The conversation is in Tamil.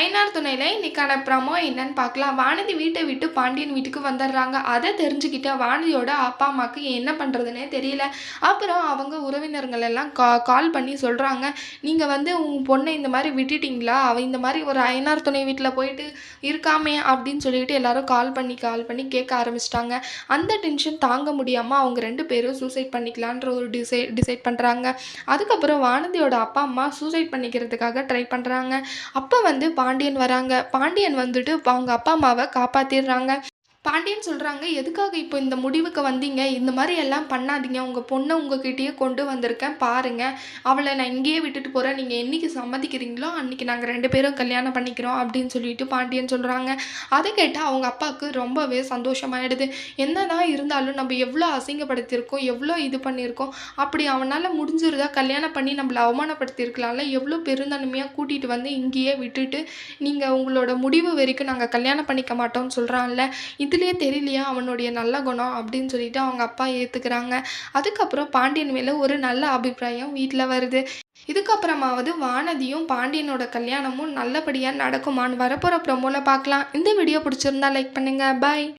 ஐநார் துணையில் இன்னைக்கான ப்ரமோ என்னன்னு பார்க்கலாம். வானதி வீட்டை விட்டு பாண்டியன் வீட்டுக்கு வந்துடுறாங்க. அதை தெரிஞ்சுக்கிட்ட வானதியோட அப்பா அம்மாவுக்கு என்ன பண்ணுறதுனே தெரியல. அப்புறம் அவங்க உறவினர்கள் எல்லாம் கா கால் பண்ணி சொல்கிறாங்க நீங்கள் வந்து உங்கள் பொண்ணை இந்த மாதிரி விட்டுட்டிங்களா? அவள் இந்த மாதிரி ஒரு ஐநார் துணை வீட்டில் போயிட்டு இருக்காமே அப்படின்னு சொல்லிட்டு எல்லாரும் கால் பண்ணி கால் பண்ணி கேட்க ஆரம்பிச்சிட்டாங்க. அந்த டென்ஷன் தாங்க முடியாமல் அவங்க ரெண்டு பேரும் சூசைட் பண்ணிக்கலான்ற ஒரு டிசை டிசைட் பண்ணுறாங்க அதுக்கப்புறம் வானதியோட அப்பா அம்மா சூசைட் பண்ணிக்கிறதுக்காக ட்ரை பண்ணுறாங்க அப்போ வந்து பாண்டியன் வராங்க. பாண்டியன் வந்துட்டு அவங்க அப்பா அம்மாவை காப்பாற்றிடுறாங்க பாண்டியன் சொல்கிறாங்க எதுக்காக இப்போ இந்த முடிவுக்கு வந்தீங்க? இந்த மாதிரி எல்லாம் பண்ணாதீங்க. உங்கள் பொண்ணை உங்ககிட்டயே கொண்டு வந்திருக்கேன். பாருங்கள் அவளை நான் இங்கேயே விட்டுட்டு போகிறேன் நீங்கள் என்றைக்கு சம்மதிக்கிறீங்களோ அன்றைக்கி நாங்கள் ரெண்டு பேரும் கல்யாணம் பண்ணிக்கிறோம் அப்படின்னு சொல்லிட்டு பாண்டியன் சொல்கிறாங்க அதை கேட்டால் அவங்க அப்பாவுக்கு ரொம்பவே சந்தோஷமாயிடுது. என்னதான் இருந்தாலும் நம்ம எவ்வளோ அசிங்கப்படுத்தியிருக்கோம் எவ்வளோ இது பண்ணியிருக்கோம் அப்படி அவனால் முடிஞ்சிருந்தா கல்யாணம் பண்ணி நம்மளை அவமானப்படுத்தியிருக்கலாம்ல? எவ்வளோ பெருந்தன்மையாக கூட்டிகிட்டு வந்து இங்கேயே விட்டுட்டு நீங்கள் உங்களோட முடிவு வரைக்கும் நாங்கள் கல்யாணம் பண்ணிக்க மாட்டோம்னு சொல்கிறான்ல இது இதுலேயே தெரியலையா? அவனுடைய நல்ல குணம் அப்படின்னு சொல்லிட்டு அவங்க அப்பா ஏற்றுக்கிறாங்க அதுக்கப்புறம் பாண்டியன் மேலே ஒரு நல்ல அபிப்பிராயம் வீட்டில் வருது. இதுக்கப்புறமாவது வானதியும் பாண்டியனோட கல்யாணமும் நல்லபடியாக நடக்குமான்னு வரப்போகிற ப்ரொமோவில் பார்க்கலாம் இந்த வீடியோ பிடிச்சிருந்தா லைக் பண்ணுங்கள் பாய்